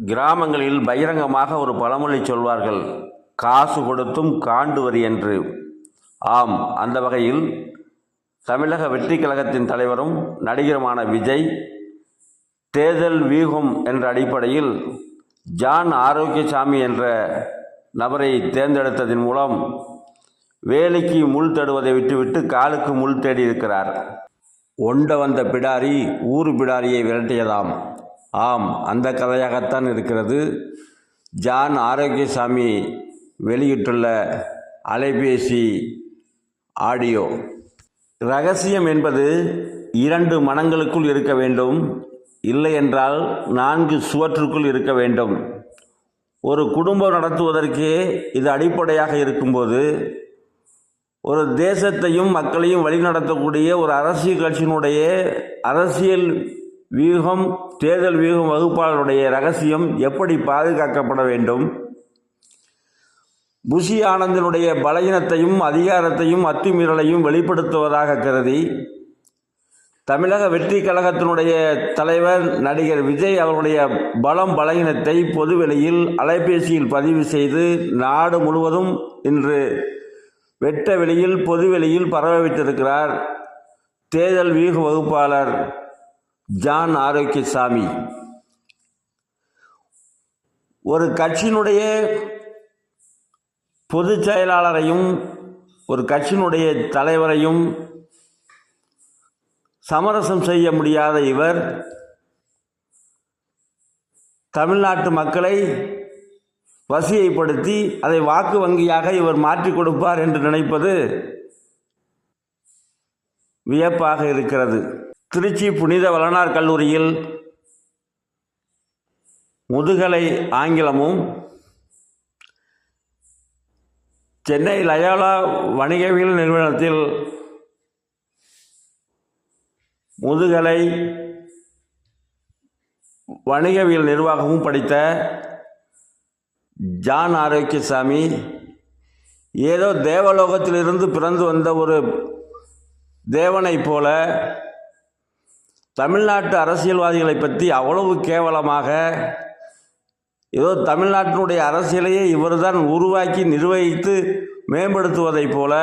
கிராமங்களில் பகிரங்கமாக ஒரு பழமொழி சொல்வார்கள் காசு கொடுத்தும் காண்டுவர் என்று. ஆம் அந்த வகையில் தமிழக வெற்றி கழகத்தின் தலைவரும் நடிகருமான விஜய் தேர்தல் வியூகம் என்ற அடிப்படையில் ஜான் ஆரோக்கியசாமி என்ற நபரை தேர்ந்தெடுத்ததன் மூலம் வேலைக்கு முள் தேடுவதை விட்டுவிட்டு காலுக்கு முள் தேடி இருக்கிறார். ஒண்ட வந்த பிடாரி ஊரு பிடாரியை விரட்டியதாம். ஆம் அந்த கதையாகத்தான் இருக்கிறது. ஜான் ஆரோக்கியசாமி வெளியிட்டுள்ள அலைபேசி ஆடியோ. ரகசியம் என்பது இரண்டு மனங்களுக்குள் இருக்க வேண்டும். இல்லை என்றால் நான்கு சுவற்றுக்குள் இருக்க வேண்டும். ஒரு குடும்பம் நடத்துவதற்கே இது அடிப்படையாக இருக்கும்போது ஒரு தேசத்தையும் மக்களையும் வழிநடத்தக்கூடிய ஒரு அரசியல் கட்சியினுடைய அரசியல் வியூகம் தேர்தல் வியூகம் வகுப்பாளருடைய ரகசியம் எப்படி பாதுகாக்கப்பட வேண்டும்? புஷி ஆனந்தனுடைய பலகீனத்தையும் அதிகாரத்தையும் அத்துமீறலையும் வெளிப்படுத்துவதாக கருதி தமிழக வெற்றி கழகத்தினுடைய தலைவர் நடிகர் விஜய் அவருடைய பலம் பலகீனத்தை பொதுவெளியில் அலைபேசியில் பதிவு செய்து நாடு முழுவதும் இன்று வெட்ட வெளியில் பொதுவெளியில் பரவ வைத்திருக்கிறார் தேர்தல் வியூக வகுப்பாளர் ஜான் ஆரோக்கியசாமி. ஒரு கட்சியினுடைய பொதுச் செயலாளரையும் ஒரு கட்சியினுடைய தலைவரையும் சமரசம் செய்ய முடியாத இவர் தமிழ்நாட்டு மக்களை வசியைப்படுத்தி அதை வாக்கு வங்கியாக இவர் மாற்றி கொடுப்பார் என்று நினைப்பது வியப்பாக இருக்கிறது. திருச்சி புனித வளனார் கல்லூரியில் முதுகலை ஆங்கிலமும் சென்னை லயோலா வணிகவியல் நிறுவனத்தில் முதுகலை வணிகவியல் நிர்வாகமும் படித்த ஜான் ஆரோக்கியசாமி ஏதோ தேவலோகத்திலிருந்து பிறந்து வந்த ஒரு தேவனைப் போல தமிழ்நாட்டு அரசியல்வாதிகளை பற்றி அவ்வளவு கேவலமாக ஏதோ தமிழ்நாட்டினுடைய அரசியலையே இவர்தான் உருவாக்கி நிர்வகித்து மேம்படுத்துவதைப் போல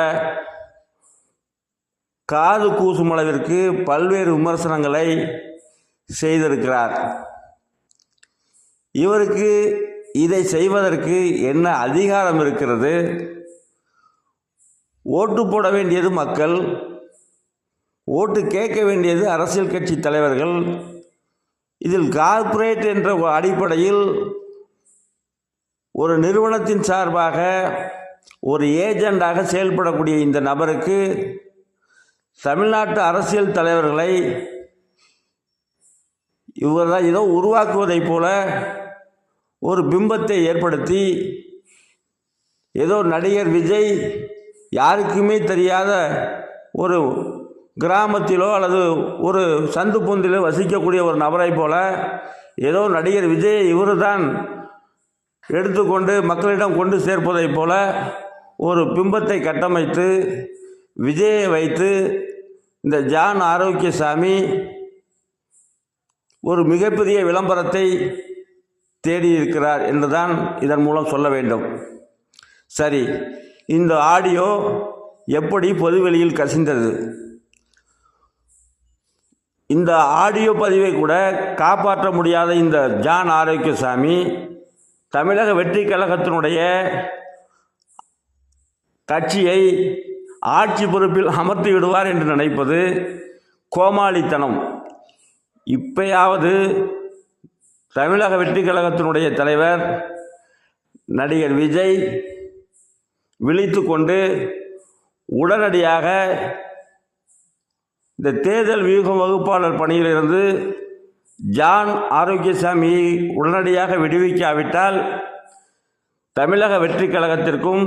காது கூசும் அளவிற்கு பல்வேறு விமர்சனங்களை செய்திருக்கிறார். இவருக்கு இதை செய்வதற்கு என்ன அதிகாரம் இருக்கிறது? ஓட்டு போட வேண்டியது மக்கள் ஓட்டு கேட்க வேண்டியது அரசியல் கட்சி தலைவர்கள். இதில் கார்ப்பரேட் என்ற அடிப்படையில் ஒரு நிறுவனத்தின் சார்பாக ஒரு ஏஜெண்டாக செயல்படக்கூடிய இந்த நபருக்கு தமிழ்நாட்டு அரசியல் தலைவர்களை இவர் தான் ஏதோ உருவாக்குவதைப் போல ஒரு பிம்பத்தை ஏற்படுத்தி ஏதோ நடிகர் விஜய் யாருக்குமே தெரியாத ஒரு கிராமத்திலோ அல்லது ஒரு சந்து பொந்திலோ வசிக்கக்கூடிய ஒரு நபரைப் போல ஏதோ நடிகர் விஜய் இவர் தான் எடுத்துக்கொண்டு மக்களிடம் கொண்டு சேர்ப்பதைப் போல ஒரு பிம்பத்தை கட்டமைத்து விஜயை வைத்து இந்த ஜான் ஆரோக்கியசாமி ஒரு மிகப்பெரிய விளம்பரத்தை தேடியிருக்கிறார் என்றுதான் இதன் மூலம் சொல்ல வேண்டும். சரி இந்த ஆடியோ எப்படி பொதுவெளியில் கசிந்தது? இந்த ஆடியோ பதிவை கூட காப்பாற்ற முடியாத இந்த ஜான் ஆரோக்கியசாமி தமிழக வெற்றி கழகத்தினுடைய கட்சியை ஆட்சி பொறுப்பில் அமர்த்தி விடுவார் என்று நினைப்பது கோமாளித்தனம். இப்பயாவது தமிழக வெற்றி கழகத்தினுடைய தலைவர் நடிகர் விஜய் விழித்து கொண்டு உடனடியாக இந்த தேர்தல் வியூகம் வகுப்பாளர் பணியிலிருந்து ஜான் ஆரோக்கியசாமியை உடனடியாக விடுவிக்காவிட்டால் தமிழக வெற்றி கழகத்திற்கும்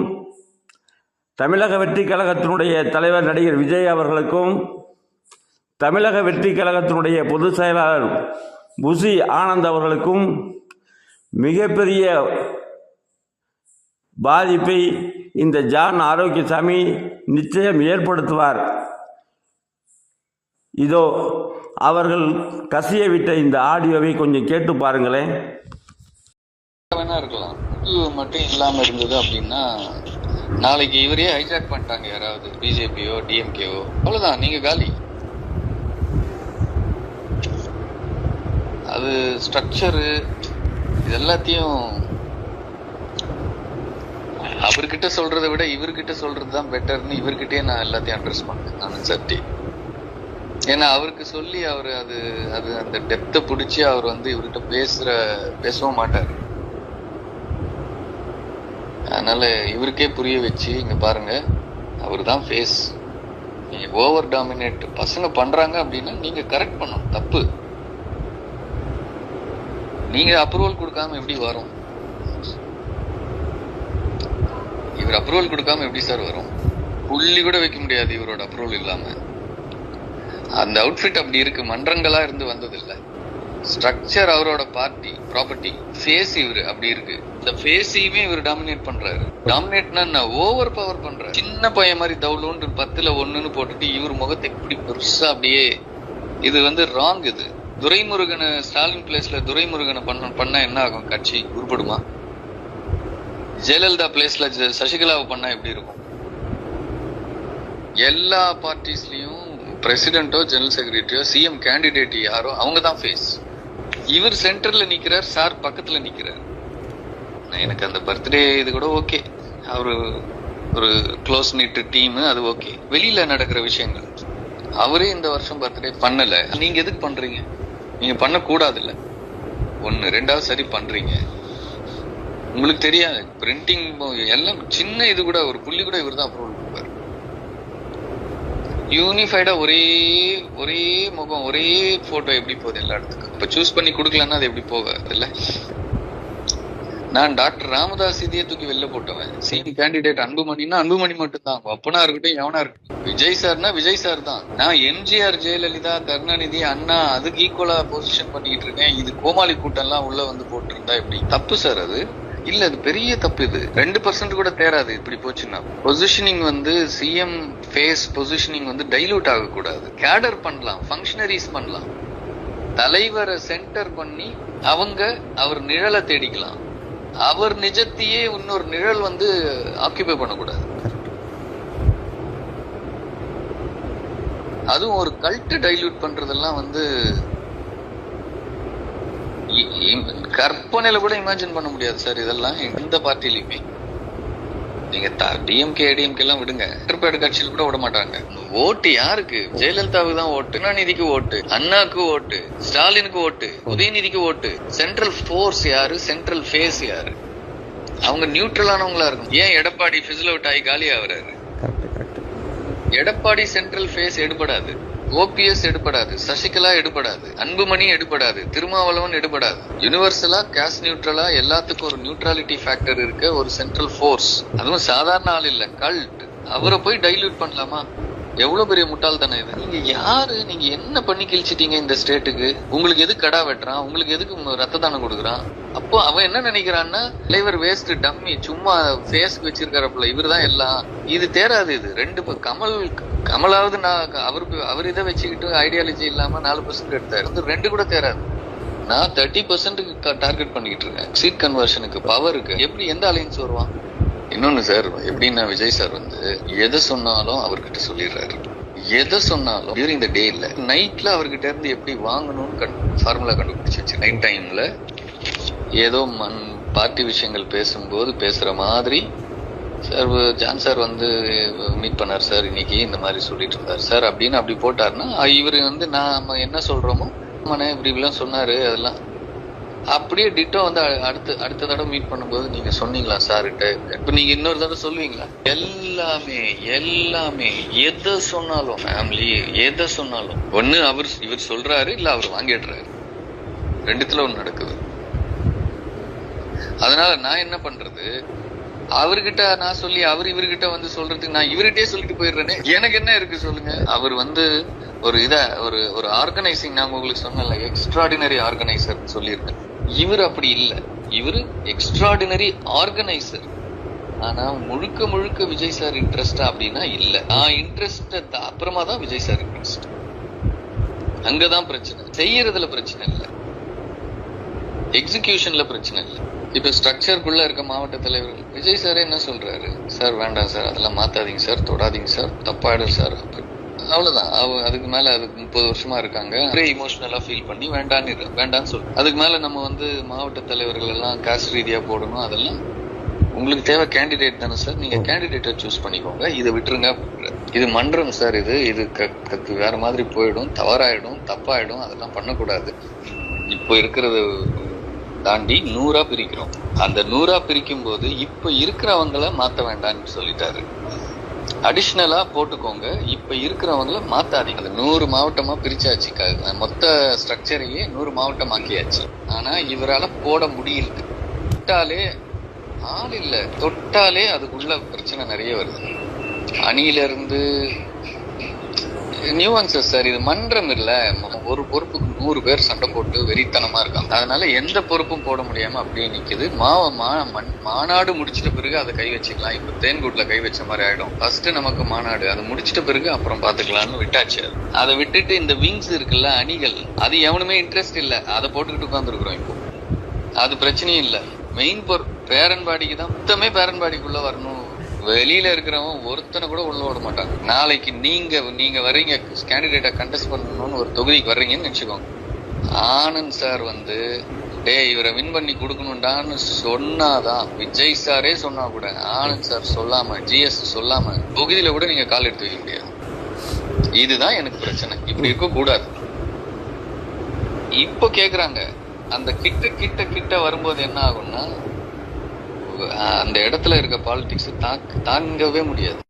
தமிழக வெற்றி கழகத்தினுடைய தலைவர் நடிகர் விஜய் அவர்களுக்கும் தமிழக வெற்றி கழகத்தினுடைய பொதுச் செயலாளர் புசி ஆனந்த் அவர்களுக்கும் மிகப்பெரிய பாதிப்பை இந்த ஜான் ஆரோக்கியசாமி நிச்சயம் ஏற்படுத்துவார். இதோ அவர்கள் கசிய விட்ட இந்த ஆடியோவை கொஞ்சம் கேட்டு பாருங்களேன். வேணா இருக்கலாம். மட்டும் இல்லாமல் இருந்தது அப்படின்னா நாளைக்கு இவரே ஹைஜாக் பண்ணிட்டாங்க யாராவது பிஜேபியோ டிஎம்கேவோ அவ்வளோதான் நீங்கள் காலி. அது ஸ்ட்ரக்சரு இது எல்லாத்தையும் அவர்கிட்ட சொல்றதை விட இவர்கிட்ட சொல்றது தான் பெட்டர்னு இவர்கிட்டயே நான் எல்லாத்தையும் அட்ரஸ் பண்ணேன் நான் சட்டி ஏன்னா அவருக்கு சொல்லி அவர் அது அது அந்த டெப்த்தை பிடிச்சி அவர் வந்து இவர்கிட்ட பேசுற பேசவும் மாட்டார். அதனால இவருக்கே புரிய வச்சு இங்க பாருங்க அவர் தான் ஃபேஸ் நீங்க ஓவர் டாமினேட் பசங்க பண்றாங்க அப்படின்னா நீங்க கரெக்ட் பண்ணணும் தப்பு. நீங்க அப்ரூவல் கொடுக்காம எப்படி வரும்? இவர் அப்ரூவல் கொடுக்காம எப்படி சார் வரும்? புள்ளி கூட வைக்க முடியாது இவரோட அப்ரூவல் இல்லாம. அந்த அவுட்ஃபிட் அப்படி இருக்கு மன்றங்களா இருந்து வந்ததில்லை. ஸ்ட்ரக்சர் அவரோட பார்ட்டி ப்ராப்பர்ட்டி ஃபேஸ் இவரு அப்படி இருக்கு. இந்த ஃபேஸையுமே இவர் டாமினேட் பண்றாரு. டாமினேட்னா ஓவர் பவர் பண்றாரு. சின்ன பையன் மாதிரி தவுலூன்னு பத்துல ஒண்ணுன்னு போட்டுட்டு இவர் முகத்தை இப்படி பெருசா அப்படியே இது வந்து ராங் இது. துரைமுருகனை ஸ்டாலின் பிளேஸ்ல துரைமுருகனை பண்ண பண்ணா என்ன ஆகும்? கட்சி உருப்படுமா? ஜெயலலிதா பிளேஸ்ல சசிகலாவை பண்ணா எப்படி இருக்கும்? எல்லா பார்ட்டிஸ்லயும் பிரசிடென்ட்டோ ஜெனரல் செக்ரட்டரியோ சிஎம் கேண்டிடேட் யாரோ அவங்க தான் ஃபேஸ் இவர் சென்டர்ல நிக்கிறார் சார் பக்கத்துல நிக்கிறார். நான் எனக்கு அந்த பர்த்டே இது கூட ஓகே அவரு ஒரு க்ளோஸ் நீட் டீம் அது ஓகே வெளியில நடக்கிற விஷயங்கள். அவரே இந்த வருஷம் பர்த்டே பண்ணல. நீங்க எதுக்கு பண்றீங்க? நீங்க பண்ணக்கூடாது இல்ல ரெண்டாவது சரி பண்றீங்க. உங்களுக்கு தெரியாது. பிரிண்டிங் எல்லாம் சின்ன இது கூட ஒரு புள்ளி கூட இவர் தான் அப்ரூவல் கொடுப்பாரு யூனிஃபைடா ஒரே ஒரே முகம் ஒரே போட்டோ எப்படி போகுது எல்லா இடத்துக்கும்? இப்ப சூஸ் பண்ணி கொடுக்கலன்னா அது எப்படி போகாது இல்ல நான் டாக்டர் ராமதாஸ் இதையே தூக்கி வெளில போட்டவன். சிஎம் கேண்டிடேட் அன்புமணின்னா அன்புமணி மட்டும்தான். அப்பனா இருக்கட்டும் எவனா இருக்கட்டும். விஜய் சார்னா விஜய் சார் தான். நான் எம்ஜிஆர் ஜெயலலிதா கருணாநிதி அண்ணா அதுக்கு ஈக்குவலா பொசிஷன் பண்ணிட்டு இருக்கேன். இது கோமாளி கூட்டம் எல்லாம் உள்ள வந்து போட்டிருந்தா இப்படி தப்பு சார் அது. இல்ல அது பெரிய தப்பு இது. ரெண்டு பர்சன்ட் கூட தேராது இப்படி போச்சுன்னா. பொசிஷனிங் வந்து சிஎம் ஃபேஸ் பொசிஷனிங் வந்து டைலூட் ஆகக்கூடாது. கேடர் பண்ணலாம் ஃபங்க்ஷனரிஸ் பண்ணலாம். தலைவரை சென்டர் பண்ணி அவங்க அவர் நிழலை தேடிக்கலாம். அவர் நிஜத்தையே இன்னொரு நிழல் வந்து ஆக்கியபை பண்ணக்கூடாது. அதுவும் ஒரு கல்ட்டு டைல்யூட் பண்றதெல்லாம் வந்து கற்பனையில கூட இமேஜின் பண்ண முடியாது சார் இதெல்லாம் எந்த பார்ட்டிலையுமே நீங்க டிஎம்கே ஏடிஎம்கே எல்லாம் விடுங்க. திருப்பேடு கட்சியில் கூட விட மாட்டாங்க. ஓட்டு யாருக்கு? ஜெயலலிதாவுக்கு தான் ஓட்டு கருணாநிதிக்கு ஓட்டு அண்ணாக்கு ஓட்டு ஸ்டாலினுக்கு ஓட்டு உதயநிதிக்கு ஓட்டு. சென்ட்ரல் ஃபோர்ஸ் யாரு? சென்ட்ரல் ஃபேஸ் யாரு? அவங்க நியூட்ரலானவங்களா இருக்கும் ஏன் எடப்பாடி ஃபிசில் அவுட் ஆகி காலி ஆகுறாரு? எடப்பாடி சென்ட்ரல் ஃபேஸ் எடுபடாது. ஓபிஎஸ் எடுபடாது. சசிகலா எடுபடாது. அன்புமணி எடுபடாது. திருமாவளவன் எடுபடாது. யுனிவர்சலா கேஸ் நியூட்ரலா எல்லாத்துக்கும் ஒரு நியூட்ரலிட்டி ஃபேக்டர் இருக்க ஒரு சென்ட்ரல் ஃபோர்ஸ் அதுவும் சாதாரண ஆள் இல்ல கல்ட் அவரை போய் டைல்யூட் பண்ணலாமா? எவ்வளவு பெரிய முட்டாள்தானே இது? நீங்க யாரு? நீங்க என்ன பண்ணி கிழிச்சிட்டீங்க இந்த ஸ்டேட்டுக்கு? உங்களுக்கு எது கடா வெட்டுறான்? உங்களுக்கு எதுக்கு ரத்த தானம் கொடுக்குறான்? அப்போ அவன் என்ன நினைக்கிறான்னா தலைவர் வேஸ்ட் டம்மி சும்மா ஃபேஸ்க்கு வச்சிருக்காரப்புல இவர்தான் எல்லாம். இது தேராது இது. ரெண்டு கமல் கமலாவது நான் அவருக்கு அவர் இதை வச்சுக்கிட்டு ஐடியாலஜி இல்லாம நாலு பர்சன்ட் எடுத்தாரு. வந்து ரெண்டு கூட தேராது. நான் தேர்ட்டி பர்சன்ட்டுக்கு டார்கெட் பண்ணிக்கிட்டு இருக்கேன். சீட் கன்வர்ஷனுக்கு பவருக்கு எப்படி எந்த அலைன்ஸ் வருவான்? இன்னொன்னு சார் எப்படின்னா விஜய் சார் வந்து எதை சொன்னாலும் அவர்கிட்ட சொல்லிடுறாரு. எதை சொன்னாலும் டியூரிங் த டே இல்ல நைட்ல அவர்கிட்ட இருந்து எப்படி வாங்கணும்னு ஃபார்முலா கண்டுபிடிச்சு வச்சு நைட் டைம்ல ஏதோ மண் பார்ட்டி விஷயங்கள் பேசும்போது பேசுற மாதிரி சார் ஜான் சார் வந்து மீட் பண்ணார் சார் இன்னைக்கு இந்த மாதிரி சொல்லிட்டு இருந்தார். சார் அப்படின்னு அப்படி போட்டாருன்னா இவர் வந்து நாம என்ன சொல்றோமோ மன இப்படி இப்படிலாம் சொன்னாரு அதெல்லாம் அப்படியே டிட்டோ வந்து அடுத்து அடுத்த தடவை மீட் பண்ணும்போது நீங்க சொன்னீங்களா சார்கிட்ட? இப்ப நீங்க இன்னொரு தடவை சொல்லுவீங்களா? எல்லாமே எல்லாமே எதை சொன்னாலும் ஃபேமிலி எதை சொன்னாலும். ஒண்ணு அவர் இவர் சொல்றாரு இல்ல அவர் வாங்கிடுறாரு. ரெண்டுத்துல ஒண்ணு நடக்குது. அதனால நான் என்ன பண்றது? அவர்கிட்ட நான் சொல்லி அவர் இவர்கிட்ட வந்து சொல்றதுக்கு நான் இவர்கிட்டயே சொல்லிட்டு போயிடுறேனே. எனக்கு என்ன இருக்கு சொல்லுங்க? அவர் வந்து ஒரு இத ஒரு ஒரு ஆர்கனைசிங் நான் உங்களுக்கு சொன்னல எக்ஸ்ட்ராடினரி ஆர்கனைசர் சொல்லியிருக்கேன். இவர் அப்படி இல்லை. இவர் எக்ஸ்ட்ராடினரி ஆர்கனைசர் ஆனா முழுக்க முழுக்க விஜய் சார் இன்ட்ரெஸ்டா அப்படின்னா இல்ல. நான் இன்ட்ரெஸ்ட் அப்புறமா தான் விஜய் சார் இன்ட்ரெஸ்ட் அங்கதான் பிரச்சனை. செய்யறதுல பிரச்சனை இல்ல. எக்ஸிகியூஷன்ல பிரச்சனை இல்ல. இப்ப ஸ்ட்ரக்சருக்குள்ள இருக்க மாவட்ட தலைவர்கள் விஜய் சார் என்ன சொல்றாரு? சார் வேண்டாம் சார். அதெல்லாம் மாத்தாதீங்க சார். தொடாதீங்க சார். தப்பாயிடும் சார். அவ்வளவுதான். அவ அதுக்கு மேல அதுக்கு முப்பது வருஷமா இருக்காங்க. ஒரே இமோஷனலா ஃபீல் பண்ணி வேண்டான்னு வேண்டான்னு சொல்லு. அதுக்கு மேல நம்ம வந்து மாவட்ட தலைவர்கள் எல்லாம் காஸ்ட் ரீதியா போடணும் அதெல்லாம் உங்களுக்கு தேவை கேண்டிடேட் தானே சார் நீங்க கேண்டிடேட்டை சூஸ் பண்ணிக்கோங்க. இதை விட்டுருங்க. இது மன்றம் சார் இது. இது க- க- வேற மாதிரி போயிடும். தவறாயிடும். தப்பாயிடும். அதெல்லாம் பண்ணக்கூடாது. இப்போ இருக்கிறத தாண்டி நூறா பிரிக்கிறோம். அந்த நூறா பிரிக்கும் போது இப்ப இருக்கிறவங்களை மாத்த வேண்டாம்னு சொல்லிட்டாரு. அடிஷ்னலா போட்டுக்கோங்க. இப்ப இருக்கிறவங்கள மாத்தாதீங்க. அது நூறு மாவட்டமா பிரிச்சாச்சு. மொத்த ஸ்ட்ரக்சரையே நூறு மாவட்டம் ஆக்கியாச்சு ஆனா இவரால போட முடியல. தொட்டாலே ஆள் இல்ல. தொட்டாலே அதுக்குள்ள பிரச்சனை நிறைய வருது. அணியில இருந்து நியூவான்சஸ் சார் இது மன்றம் இல்ல. ஒரு பொறுப்புக்கு நூறு பேர் சண்டை போட்டு வெறித்தனமா இருக்காங்க. அதனால எந்த பொறுப்பும் போட முடியாம அப்படியே நிக்குது. மாவ மா மண்- மாநாடு முடிச்சிட்ட பிறகு அதை கை வச்சுக்கலாம். இப்ப தேன்கூட்ல கை வச்ச மாதிரி ஆயிடும். ஃபர்ஸ்ட் நமக்கு மாநாடு. அதை முடிச்சிட்ட பிறகு அப்புறம் பாத்துக்கலாம்னு விட்டாச்சு. அது. அதை விட்டுட்டு இந்த விங்ஸ் இருக்குல்ல அணிகள் அது எவனுமே இன்ட்ரெஸ்ட் இல்ல. அதை போட்டுக்கிட்டு உட்காந்துருக்குறோம் இப்போ. அது பிரச்சனையும் இல்ல. மெயின் பொருள் பேரன்பாடிக்கு தான் மொத்தமே பேரன்பாடிக்குள்ள வரணும். வெளியில இருக்கிறவன் ஒருத்தனை கூட உள்ள விட மாட்டாங்க நாளைக்கு நீங்க நீங்க வர்றீங்க கேண்டிடேட்டை கண்டெஸ்ட் பண்ணணும்னு ஒரு தொகுதிக்கு வர்றீங்கன்னு நினைச்சுக்கோங்க. ஆனந்த் சார் வந்து டேய் இவரை வின் பண்ணி கொடுக்கணும்டான்னு சொன்னாதான். விஜய் சாரே சொன்னா கூட ஆனந்த் சார் சொல்லாம ஜிஎஸ் சொல்லாம தொகுதியில கூட நீங்க கால் எடுத்து வைக்க முடியாது. இதுதான் எனக்கு பிரச்சனை. இப்படி இருக்க கூடாது. இப்போ கேக்குறாங்க. அந்த கிட்ட கிட்ட கிட்ட வரும்போது என்ன ஆகும்னா அந்த இடத்துல இருக்க பாலிடிக்ஸ் தாங்கவே முடியாது.